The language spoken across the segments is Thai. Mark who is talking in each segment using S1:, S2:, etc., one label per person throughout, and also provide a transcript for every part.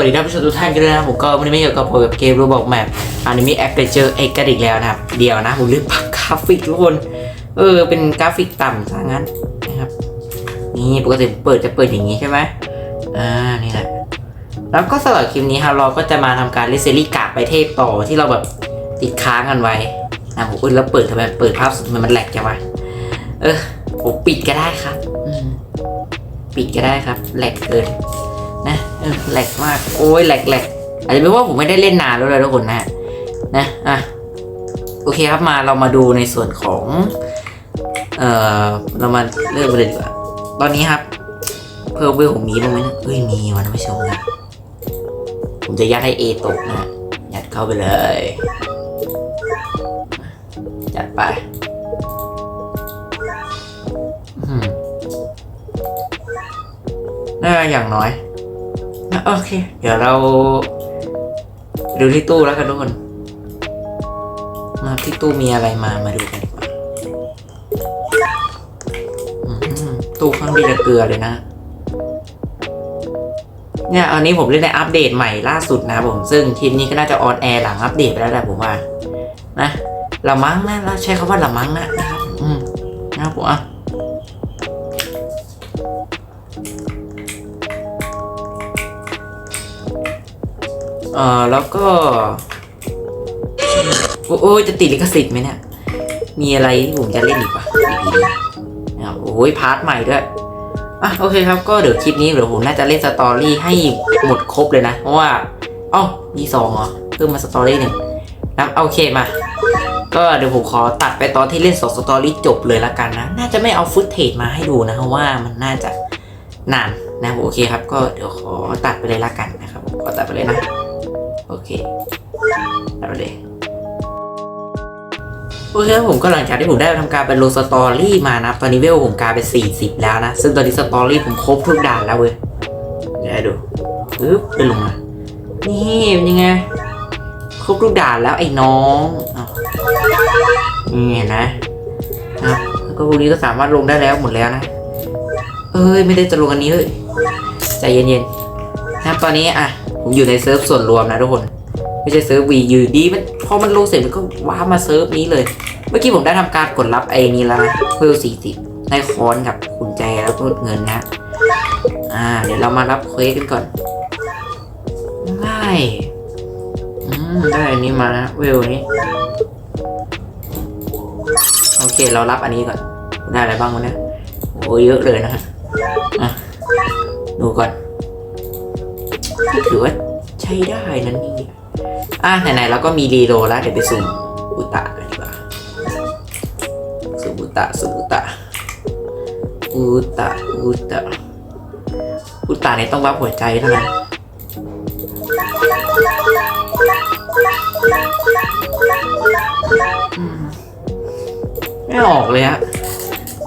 S1: สวัสดีท่านผู้ชมทุกท่านกันด้วยนะผมก็วันนี้ไม่เกี่ยวกับผมกับเกมรูบอกแมปอันนี้มีแอปเจอร์เอกกันอีกแล้วนะครับ เดี๋ยวนะผมลืมปรับกราฟิกทุกคน เออ เป็นกราฟิกต่ำซะงั้นนะครับ นี่ปกติเปิดจะเปิดอย่างนี้ใช่ไหมอ่า นี่แหละ แล้วก็สำหรับคลิปนี้ครับเราก็จะมาทำการเลเซอรี่กาไปเทพต่อที่เราแบบติดค้างกันไว้นะผมอุ้ยแล้วเปิดทำไมเปิดภาพสุดมันแหลกจังวะเออผมปิดก็ได้ครับ ปิดก็ได้ครับ แหลกเกิน นะเออแหลกมาก โอ้ยแหลกแหลกอาจจะเป็นว่าผมไม่ได้เล่นนานแล้วเลยทุกคนนะนะอะโอเคครับมาเรามาดูในส่วนของ เอ่อเรามาเริ่มกันเลยดีกว่าตอนนี้ครับ เพิ่มเวลผมมีบ้างไหมนะเอ้ยมีวันไม่ชมนะผมจะยัดให้เอตกนะยัดเข้าไปเลยจัดไปน่าอย่างน้อย โอเค เดี๋ยวเราดูที่ตู้แล้วกันทุกคนมาที่ตู้มีอะไรมามาดูกันดีกว่าตู้ข้างดีจะเกลือเลยนะ เนี่ยอันนี้ผมเล่นในอัปเดตใหม่ล่าสุดนะผม ซึ่งทีมนี้ก็น่าจะออนแอร์หลังอัปเดตไปแล้วแหละผมว่า นะละมั้งนะเราใช้คำว่าละมั้งนะนะครับอืมนะผมอะ อ่อแล้วก็โอ้โอ้ยจะติดลิขสิทธิ์ไหมเนี่ย มีอะไรที่ผมจะเล่นอีกปะ EP นี้นะครับโอ้ยพาร์ทใหม่ด้วยอะโอเคครับก็เดี๋ยวคลิปนี้เดี๋ยวผมน่าจะเล่นสตอรี่ให้หมดครบเลยนะ เพราะว่าอ๋อมีสองเหรอเพิ่มมาสตอรี่หนึ่งนะโอเคมา ก็เดี๋ยวผมขอตัดไปตอนที่เล่นสองสตอรี่จบเลยละกันนะ น่าจะไม่เอาฟุตเทจมาให้ดูนะเพราะว่ามันน่าจะนานนะโอเคครับ ก็เดี๋ยวขอตัดไปเลยละกันนะครับขอตัดไปเลยนะ โอเคเอาเลยโอเคครับผมก็หลังจากที่ผมได้ทำการเป็นโลสตอรี่มานะ ตอนนี้เวลผมกลายเป็น 40 แล้วนะ ซึ่งตอนนี้สตอรี่ผมครบทุกด่านแล้วเว้ยเดี๋ยวดูปึ๊บไปลงมานี่เป็นยังไงครบทุกด่านแล้วไอ้น้องอนี่เห็นะนะ ครับแล้วก็พวกนี้ก็สามารถลงได้แล้วหมดแล้วนะ เอ้ย ไม่ได้จะลงอันนี้เลย ใจเย็นๆ นะครับตอนนี้อะ ผมอยู่ในเซิร์ฟส่วนรวมนะทุกคน ไม่ใช่เซิร์ฟวีอยู่ดีมันพอมันลงเสร็จมันก็ว้ามาเซิร์ฟนี้เลย เมื่อกี้ผมได้ทำการกดรับไอ้นี้แล้วนะเพิ่มสี่สิบได้ค้อนกับกุญแจแล้วก็เงินนะอ่า เดี๋ยวเรามารับเควสกันก่อนง่ายอืมได้อันนี้มานะเวลนี้โอเคเรารับอันนี้ก่อนได้อะไรบ้างวะเนี่ยโอ้เยอะเลยนะฮะดูก่อน ถือว่าใช้ได้นั่นนี่อะไหนๆเราก็มีรีโหลดแล้วเดี๋ยวไปสุ่มอุตะกันดีกว่าสุ่มอุตะสุ่มอุตะอุตะอุตะอุตะเนี่ยต้องวับหัวใจเท่านั้นไม่ออกเลยฮะ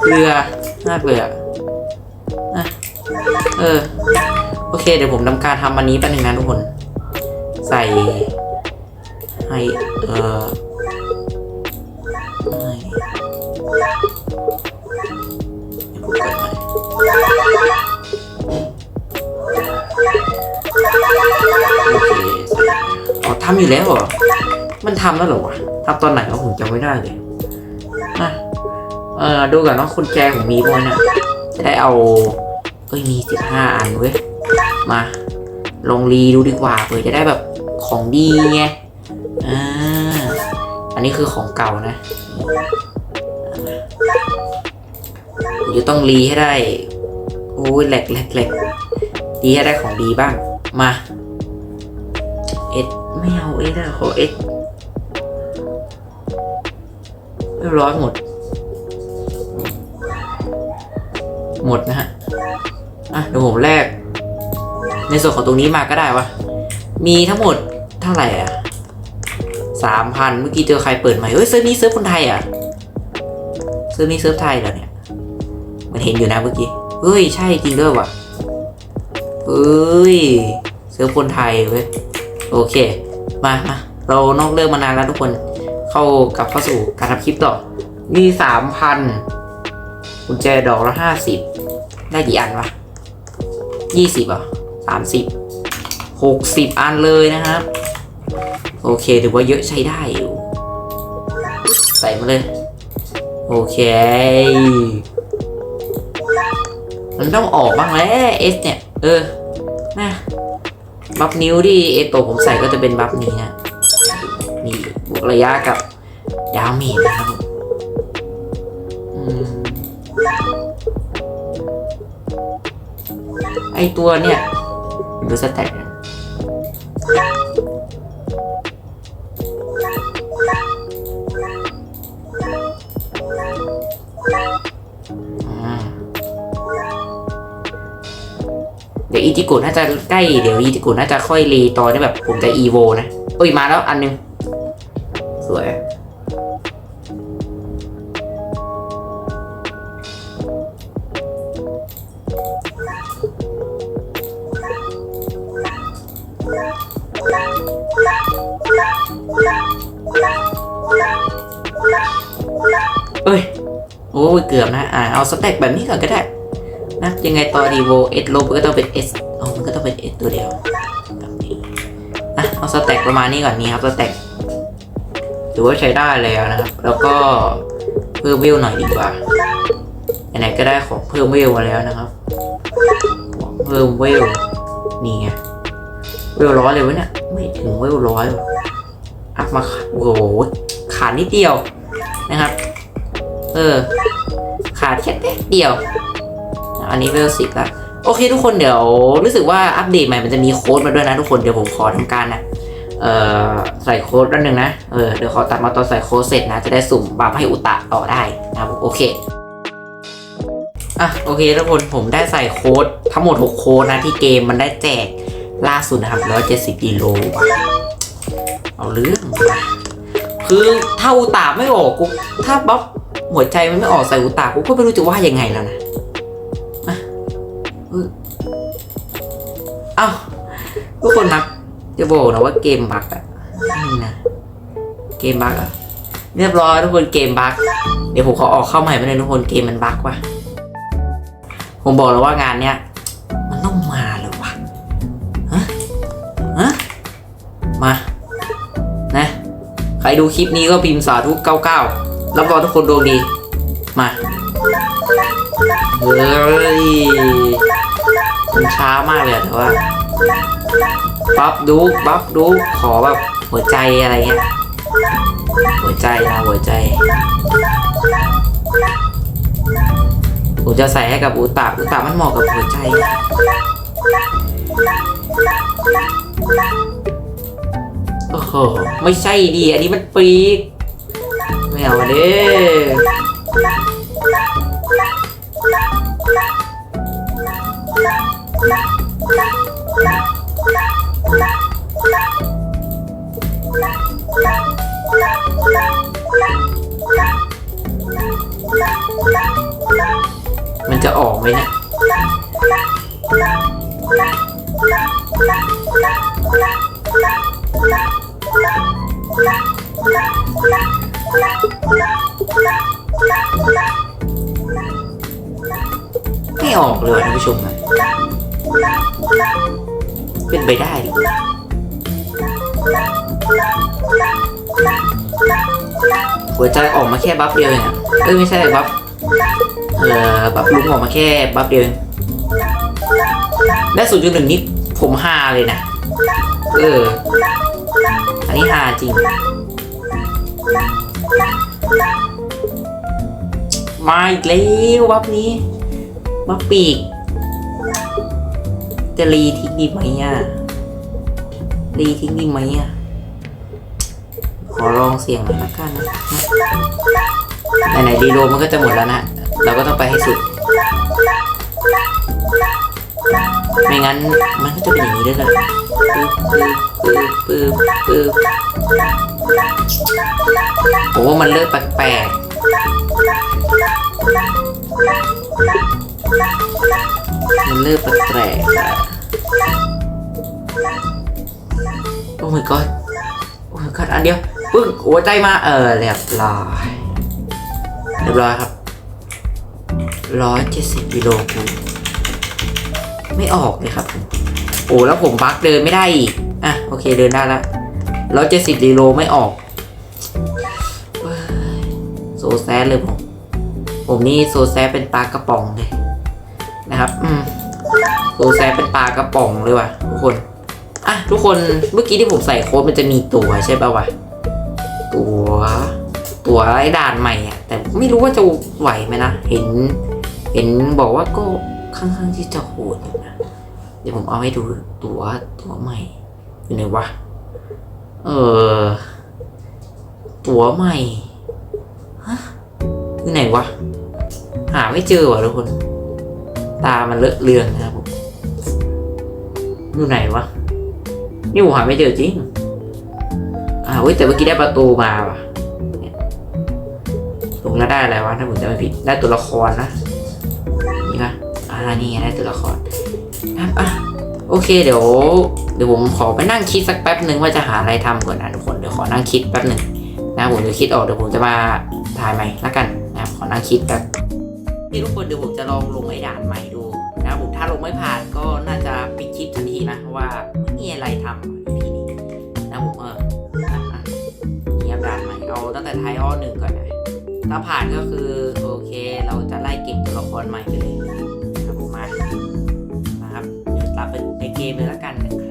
S1: เกลือมากเลยอะอะเออ โอเค เดี๋ยวผมทำการทำอันนี้แป๊บนึงนะทุกคน ใส่ให้เอ่อโอเคอ๋อทำอยู่แล้วเหรอ มันทำแล้วเหรอวะทำตอนไหนวะผมจำไม่ได้เลยอะเออดูก่อนว่าคุณแจผมมีบ้างนะจะได้เอา เอ้ย มีสิบห้าอันเว้ย มา ลองรีดูดีกว่าเผื่อจะได้แบบของดีไงอ่าอันนี้คือของเก่านะผมจะต้องรีให้ได้ โอ้ยแหลกแหลกแหลกรีให้ได้ของดีบ้าง มา เอ็ดไม่เอาเอ็ดอะขอเอ็ดเรียบร้อยหมด หมดนะฮะ อะเดี๋ยวผมแลก ในส่วนของตรงนี้มาก็ได้วะ มีทั้งหมดเท่าไหร่อะสามพันเมื่อกี้เจอใครเปิดใหม่เฮ้ยเซิร์ฟนี้เซิร์ฟคนไทยอะเซิร์ฟนี้เซิร์ฟไทยเหรอเนี่ย มันเห็นอยู่นะเมื่อกี้ เฮ้ยใช่จริงด้วยว่ะเฮ้ยเซิร์ฟคนไทยเว้ย โอเค มามาเรานอกเรื่องมานานแล้วทุกคน เข้ากลับเข้าสู่การทำคลิปต่อ มีสามพันกุญแจดอกละห้าสิบได้กี่อันวะยี่สิบอะ สามสิบหกสิบอันเลยนะครับ โอเคถือว่าเยอะใช้ได้อยู่ ใส่มาเลย โอเค มันต้องออกบ้างแล้วเอสเนี่ย เออนะบัฟนิ้วที่เอโตผมใส่ก็จะเป็นบัฟนี้นะนี่บวกระยะกับดาเมจนะครับไอตัวเนี่ย ดูสแต็กนะเดี๋ยวอีจิโกะน่าจะใกล้ เดี๋ยวอีจิโกะน่าจะค่อยรีตอนนี้แบบผมจะอีโวนะเอ้ยมาแล้วอันหนึง เอ้ย โอ้ยเกือบนะ อ่า เอาสเต็กแบบนี้ก่อนก็ได้ นะ ยังไงต่อดีโวเอสลบก็ต้องเป็นเอสอ๋อมันก็ต้องเป็นเอสตัวเดียวแบบนี้อะเอาสเต็กประมาณนี้ก่อนนี้ครับสเต็กถือว่าใช้ได้แล้วนะครับ แล้วก็เพิ่มเวหน่อยดีกว่าไหนก็ได้ของเพิ่มเวมาแล้วนะครับ เพิ่มเวนี่ไงเวร้อยเลยวะเนี่ย ไม่ถึงเวร้อยว่ะอัพมาโอ้โห ขาดนิดเดียวนะครับ เออ ขาดแค่เดียว อันนี้เวลสิบละโอเคทุกคนเดี๋ยวรู้สึกว่าอัปเดตใหม่มันจะมีโค้ดมาด้วยนะทุกคนเดี๋ยวผมขอทำการนะเอ่อใส่โค้ดด้านหนึ่งนะ เออเดี๋ยวขอตัดมาตอนใส่โค้ดเสร็จนะ จะได้สุ่มบัฟให้อุตะต่อได้นะครับโอเคอะโอเคทุกคนผมได้ใส่โค้ดทั้งหมด 6 โค้ดนะที่เกมมันได้แจกล่าสุดนะครับ170กิโลเอาเรื่องว่ะ คือถ้าอุตะไม่ออกกูถ้าบัฟหัวใจมันไม่ออกใส่อุตะกูก็ไม่รู้จะว่ายังไงแล้วนะเอ้าทุกคนนะจะบอกนะว่าเกมบั๊กอะนี่นะเกมบั๊กอะเรียบร้อยทุกคนเกมบั๊กเดี๋ยวผมขอออกเข้าใหม่ไปเลยทุกคนเกมมันบั๊กว่ะผมบอกแล้วว่างานเนี้ย ใครดูคลิปนี้ก็พิมพ์สาธุ99รับรองทุกคนดวงดี มา เฮ้ย มันช้ามากเลยแต่ว่าบัฟดูบัฟดูขอแบบหัวใจอะไรเงี้ย หัวใจนะหัวใจ ผมจะใส่ให้กับอุตะอุตะมันเหมาะกับหัวใจ โอ้โห ไม่ใช่ดีอันนี้มันปีก ไม่เอาเด้มันจะออกไหมเนะ ไม่ออกเลยท่านผู้ชมนะเป็นไปได้หัวใจออกมาแค่บัฟเดียวเองอะเอ้ยไม่ใช่บัฟเอ่อบัฟลุงออกมาแค่บัฟเดียวเองได้ศูนย์จุดหนึ่งนี่ผมฮาเลยนะ เออ อันนี้ฮาจริง มาอีกแล้วบัฟนี้บัฟปีก จะรีทิ้งดีไหมอะรีทิ้งดีไหมอะ ขอลองเสียงหน่อยละกันนะไหนๆรีโลมันก็จะหมดแล้วนะ เราก็ต้องไปให้สุด ไม่งั้นมันก็จะเป็นอย่างนี้ได้เลย ปึ๊บปึ๊บปึ๊บโอ้มันเริ่มแปลกๆมันเริ่มแปลกๆอะโอ้ my god โอ้ my god อันเดียวปึ้งหัวใจมาเออเรียบร้อยเรียบร้อยครับร้อยเจ็ดสิบกิโลกูไม่ออกเลยครับผมอ้แล้วผมบักเดินไม่ได้อีก อะโอเคเดินได้ล้วแล้วเจ็ดสิบรีโลไม่ออกโซแซดเลยผม ผมนี่โซแซดเป็นปลากระป๋องเลยนะครับ อืมโซแซดเป็นปลากระป๋องเลยว่ะทุกคน อะทุกคนเมื่อกี้ที่ผมใส่โค้ดมันจะมีตัวใช่ป่าวะตัว ตัวไอ้ด่านใหม่อะ แต่ไม่รู้ว่าจะไหวไหมนะ เห็น เห็นบอกว่าก็ค่อนข้างที่จะโหดอยู่นะ เดี๋ยวผมเอาให้ดูตัวตัวใหม่ อยู่ไหนวะ เออ ตัวใหม่ฮะอยู่ไหนวะ หาไม่เจอว่ะทุกคน ตามันเลอะเลือนนะครับผมอยู่ไหนวะ นี่ผมหาไม่เจอจริง อ่าเว้ยแต่เมื่อกี้ได้ประตูมาว่ะลงแล้วได้อะไรวะถ้าผมจะไม่ผิด ได้ตัวละครนะ นี่ปะอ่านี่ไงได้ตัวละครอะโอเคเดี๋ยว ดี๋ยวผมขอไปนั่งคิดสักแป๊บหนึ่งว่าจะหาอะไรทำก่อนนะทุกคนเดี๋ยวขอนั่งคิดแป๊บหนึ่งนะผมจะคิดออกเดี๋ยวผมจะมาถ่ายใหม่ละกันนะขอนั่งคิดแป๊บนี่ทุกคนเดี๋ยวผมจะลองลงไอ้ด่านใหม่ดูนะผมถ้าลงไม่ผ่านก็น่าจะปิดคลิปทันทีนะเพราะว่าไม่มีอะไรทำ EP นี้นะผมเออเงียบด่านใหม่เอาตั้งแต่ไทยอ้อหนึ่งก่อนนะถ้าผ่านก็คือโอเค เราจะไล่เก็บตัวละครใหม่ไปเลยนะครับผมมานะครับเดี๋ยวรับไปในเกมเลยละกันนะครับ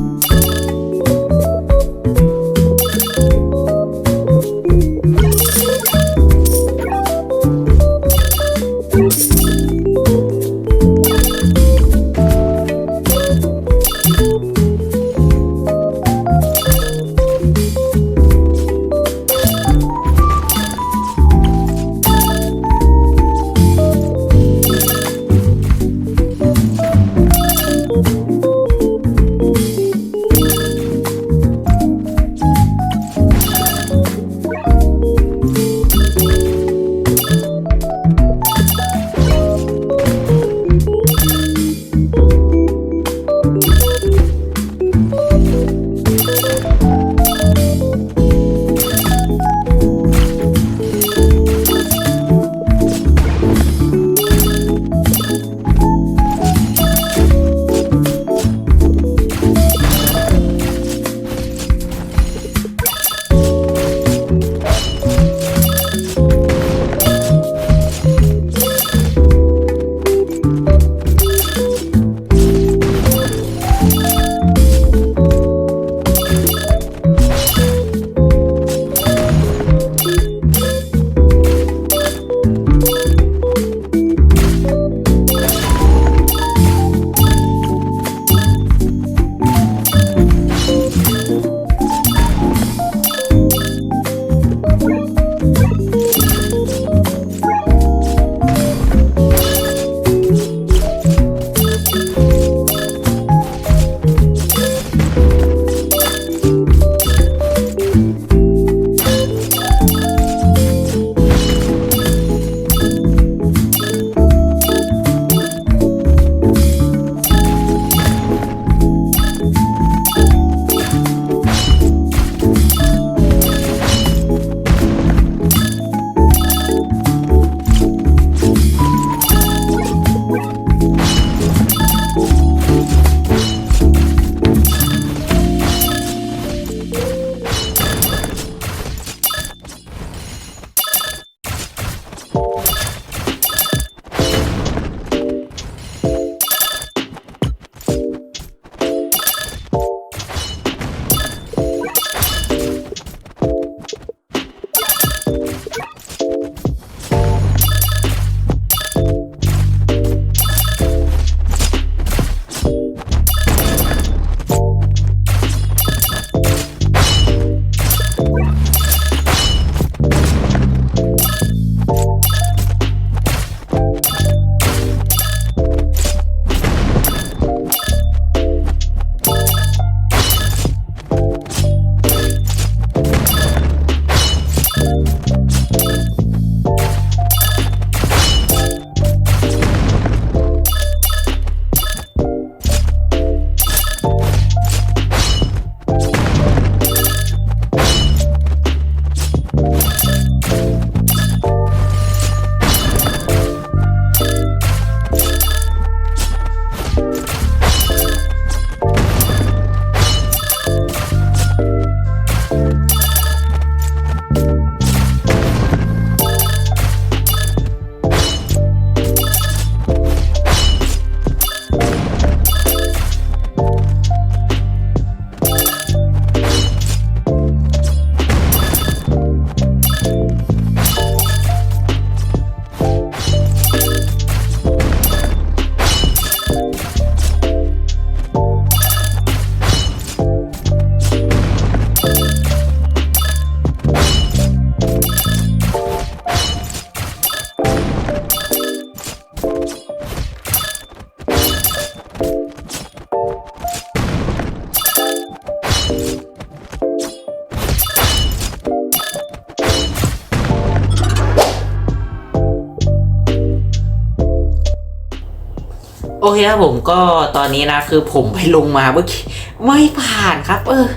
S1: เคครับผมก็ตอนนี้นะคือผมไปลงมาเมื่อกี้ไม่ผ่านครับ เออ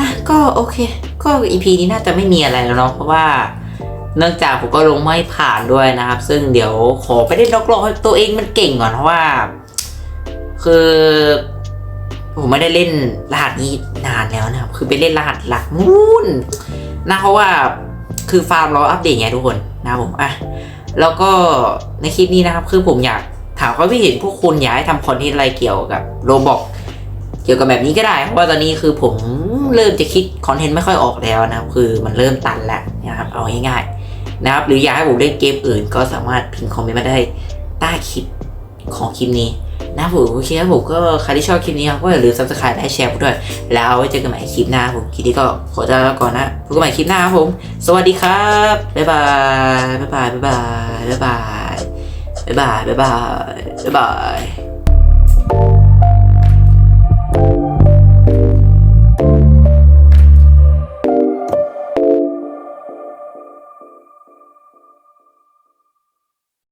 S1: นะก็โอเค ก็อีพีนี้น่าจะไม่มีอะไรแล้วเนาะเพราะว่าเนื่องจากผมก็ลงไม่ผ่านด้วยนะครับ ซึ่งเดี๋ยวขอไปเล่นล็อกๆตัวเองมันเก่งก่อนเพราะว่า คือ ผมไม่ได้เล่นรหัสนี้นานแล้วนะครับ คือไปเล่นรหัสหลักนู่นนะเพราะว่าคือฟาร์มรออัปเดตไงทุกคนนะครับผมอะแล้วก็ในคลิปนี้นะครับ คือผมอยาก ถามความคิดเห็นพวกคุณอยากให้ทำคอนเทนต์อะไรเกี่ยวกับโรบอกเกี่ยวกับแบบนี้ก็ได้เพราะว่าตอนนี้คือผมเริ่มจะคิดคอนเทนต์ไม่ค่อยออกแล้วนะครับ คือมันเริ่มตันแล้วนะครับเอาง่ายๆนะครับ หรืออยากให้ผมเล่นเกมอื่น ก็สามารถพิมพ์คอมเมนต์มาได้ใต้คลิปของคลิปนี้นะผมโอเคครับผมก็ใครที่ชอบคลิปนี้ครับก็อย่าลืม subscribe และแชร์ผมด้วย แล้วไว้เจอกันใหม่คลิปหน้าผมคลิปนี้ก็ขอลาไปก่อนนะพบกันใหม่คลิปหน้าครับผม สวัสดีครับบ๊ายบายบ๊ายบายบ๊ายบายบ๊ายบาย บ๊ายบายบ๊ายบายบ๊ายบาย